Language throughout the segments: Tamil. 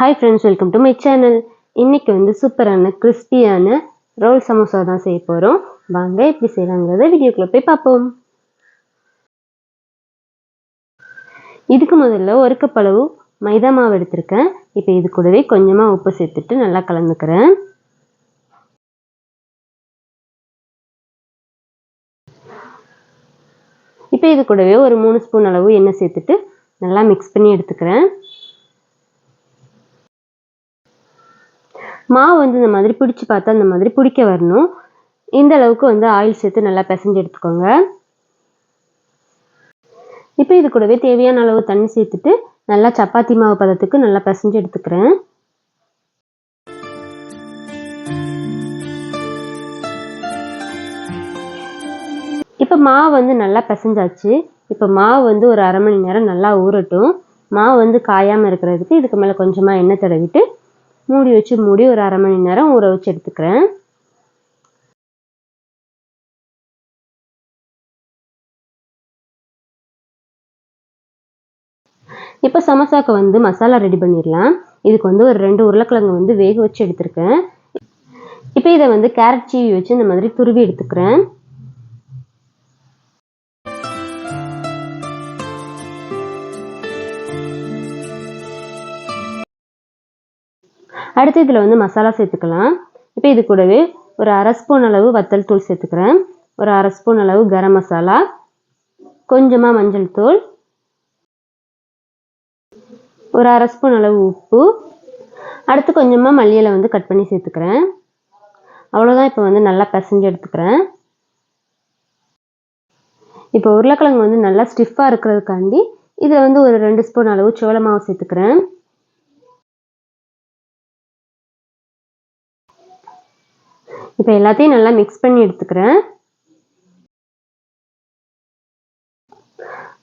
Hi friends welcome to my channel இன்றைக்கி வந்து சூப்பரான கிறிஸ்பியான ரோல் சமோசா தான் செய்ய போகிறோம் வாங்க எப்படி செய்யலாங்கிறத வீடியோக்குள்ளே போய் பார்ப்போம். இதுக்கு முதல்ல ஒரு கப் அளவு மைதா மாவு எடுத்திருக்கேன். இப்போ இது கூடவே கொஞ்சமாக உப்பு சேர்த்துட்டு நல்லா கலந்துக்கிறேன். இப்போ இது கூடவே ஒரு மூணு ஸ்பூன் அளவு எண்ணெய் சேர்த்துட்டு நல்லா மிக்ஸ் பண்ணி எடுத்துக்கிறேன். மாவு வந்து இந்த மாதிரி பிடிச்சி பார்த்தா இந்த மாதிரி பிடிக்க வரணும். இந்த அளவுக்கு வந்து ஆயில் சேர்த்து நல்லா பிசைஞ்சு எடுத்துக்கோங்க. இப்போ இது கூடவே தேவையான அளவு தண்ணி சேர்த்துட்டு நல்லா சப்பாத்தி மாவு பதத்துக்கு நல்லா பிசைஞ்சு எடுத்துக்கிறேன். இப்போ மாவு வந்து நல்லா பிசைஞ்சாச்சு. இப்போ மாவு வந்து ஒரு அரை மணி நேரம் நல்லா ஊறட்டும். மாவு வந்து காயாமல் இருக்கிறதுக்கு இதுக்கு மேலே கொஞ்சமாக எண்ணெய் தடவிட்டு மூடி வச்சு மூடி ஒரு அரை மணி நேரம் ஊற வச்சு எடுத்துக்கிறேன். இப்போ சமோசாக்கு வந்து மசாலா ரெடி பண்ணிடலாம். இதுக்கு வந்து ஒரு ரெண்டு உருளைக்கிழங்கு வந்து வேக வச்சு எடுத்திருக்கேன். இப்போ இதை வந்து கேரட் சீவி வச்சு இந்த மாதிரி துருவி எடுத்துக்கிறேன். அடுத்து இதில் வந்து மசாலா சேர்த்துக்கலாம். இப்போ இது கூடவே ஒரு அரை ஸ்பூன் அளவு வத்தல் தூள் சேர்த்துக்கிறேன். ஒரு அரை ஸ்பூன் அளவு கரம் மசாலா கொஞ்சமாக மஞ்சள் தூள் ஒரு அரை ஸ்பூன் அளவு உப்பு அடுத்து கொஞ்சமாக மல்லியில் வந்து கட் பண்ணி சேர்த்துக்கிறேன். அவ்வளோதான் இப்போ வந்து நல்லா பிசைஞ்சு எடுத்துக்கிறேன். இப்போ உருளைக்கிழங்கு வந்து நல்லா ஸ்டிஃபாக இருக்கிறதுக்காண்டி இதில் வந்து ஒரு ரெண்டு ஸ்பூன் அளவு சோள மாவு சேர்த்துக்கிறேன். இப்போ எல்லாத்தையும் நல்லா மிக்ஸ் பண்ணி எடுத்துக்கிறேன்.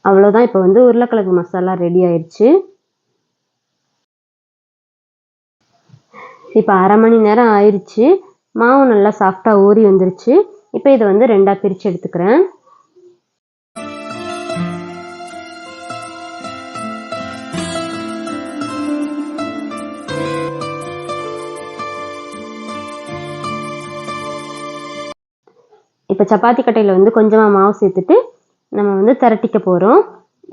அவ்வளோதான் இப்போ வந்து உருளைக்கிழங்கு மசாலா ரெடி ஆயிடுச்சு. இப்போ அரை மணி நேரம் ஆயிடுச்சு மாவு நல்லா சாஃப்டாக ஊறி வந்துருச்சு. இப்போ இதை வந்து ரெண்டாக பிரித்து எடுத்துக்கிறேன். இப்போ சப்பாத்தி கட்டையில் வந்து கொஞ்சமாக மாவு சேர்த்துட்டு நம்ம வந்து திரட்டிக்க போகிறோம்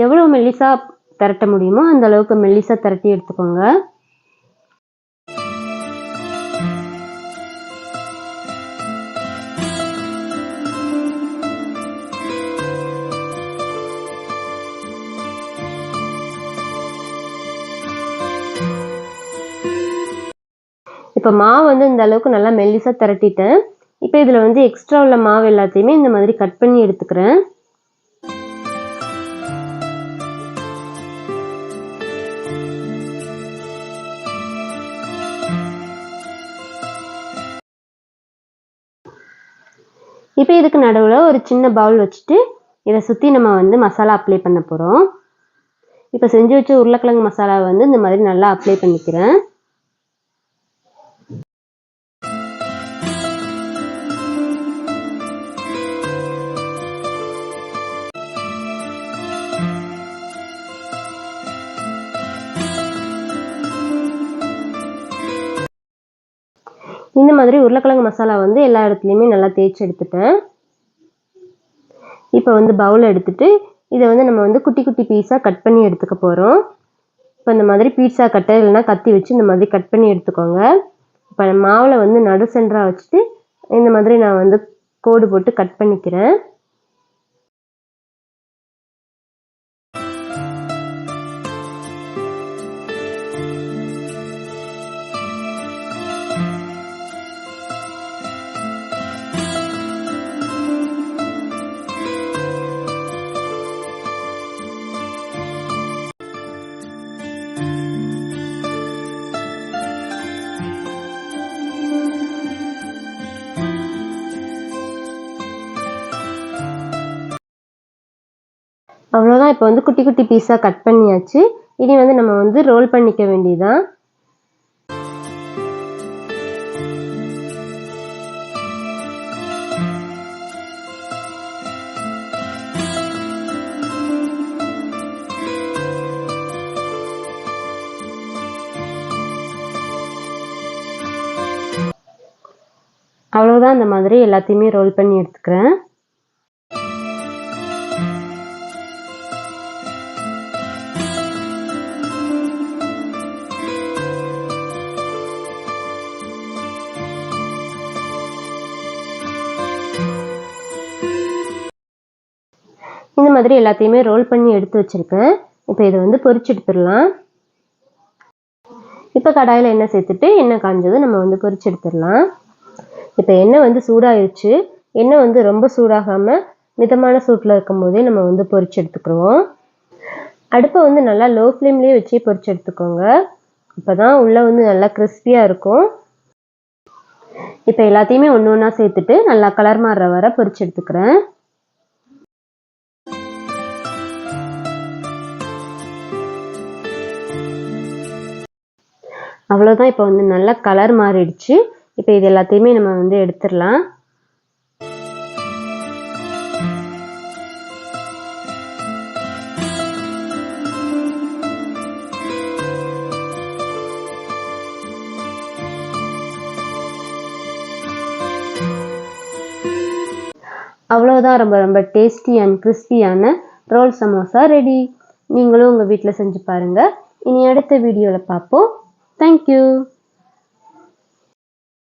எவ்வளோ மெல்லிசாக திரட்ட முடியுமோ அந்த அளவுக்கு மெல்லிசாக திரட்டி எடுத்துக்கோங்க. இப்போ மாவு வந்து இந்த அளவுக்கு நல்லா மெல்லிசாக திரட்டிட்டேன். இப்போ இதில் வந்து எக்ஸ்ட்ரா உள்ள மாவு எல்லாத்தையுமே இந்த மாதிரி கட் பண்ணி எடுத்துக்கிறேன். இப்போ இதுக்கு நடுவில் ஒரு சின்ன பவுல் வச்சுட்டு இதை சுற்றி நம்ம வந்து மசாலா அப்ளை பண்ண போகிறோம் இப்போ செஞ்சு வச்ச உருளைக்கிழங்கு மசாலாவை வந்து இந்த மாதிரி நல்லா அப்ளை பண்ணிக்கிறேன். இந்த மாதிரி உருளைக்கிழங்கு மசாலா வந்து எல்லா இடத்துலையுமே நல்லா தேய்ச்சி எடுத்துட்டேன். இப்போ வந்து பவுல் எடுத்துட்டு இதை வந்து நம்ம வந்து குட்டி குட்டி பீஸாக கட் பண்ணி எடுத்துக்க போகிறோம் இப்போ இந்த மாதிரி பீட்சா கட்டை இல்லைனா கத்தி வச்சு இந்த மாதிரி கட் பண்ணி எடுத்துக்கோங்க. இப்போ மாவில் வந்து நடு சென்டராக வச்சுட்டு இந்த மாதிரி நான் வந்து கோடு போட்டு கட் பண்ணிக்கிறேன். ஃபுல்லாக இப்போ வந்து குட்டி குட்டி பீஸாக கட் பண்ணியாச்சு. இனி வந்து நம்ம வந்து ரோல் பண்ணிக்க வேண்டியதான் அவ்வளோதான் அந்த மாதிரி எல்லாத்தையுமே ரோல் பண்ணி எடுத்துக்கிறேன். மாதிரி எல்லாத்தையுமே ரோல் பண்ணி எடுத்து வச்சுருக்கேன். இப்போ இதை வந்து பொறிச்சு எடுத்துடலாம் இப்போ கடாயில் எண்ணெய் சேர்த்துட்டு எண்ணெய் காஞ்சது நம்ம வந்து பொறிச்சு எடுத்துடலாம் இப்போ எண்ணெய் வந்து சூடாயிருச்சு. எண்ணெய் வந்து ரொம்ப சூடாகாமல் மிதமான சூட்டில் இருக்கும்போதே நம்ம வந்து பொறிச்சு எடுத்துக்கிறோம் அடுப்பை வந்து நல்லா லோ ஃப்ளேம்லேயே வச்சு பொறிச்சு எடுத்துக்கோங்க. இப்போ தான் உள்ளே வந்து நல்லா கிறிஸ்பியாக இருக்கும். இப்போ எல்லாத்தையுமே ஒன்று ஒன்றா சேர்த்துட்டு நல்லா கலர் மாறுற வர பொறிச்சு எடுத்துக்கிறேன். அவ்வளோதான் இப்போ வந்து நல்லா கலர் மாறிடுச்சு. இப்போ இது எல்லாத்தையுமே நம்ம வந்து எடுத்துடலாம். அவ்வளோதான் ரொம்ப ரொம்ப டேஸ்டி அண்ட் கிறிஸ்பியான ரோல் சமோசா ரெடி நீங்களும் உங்கள் வீட்டில் செஞ்சு பாருங்கள் இனி அடுத்த வீடியோவில் பார்ப்போம். Thank you.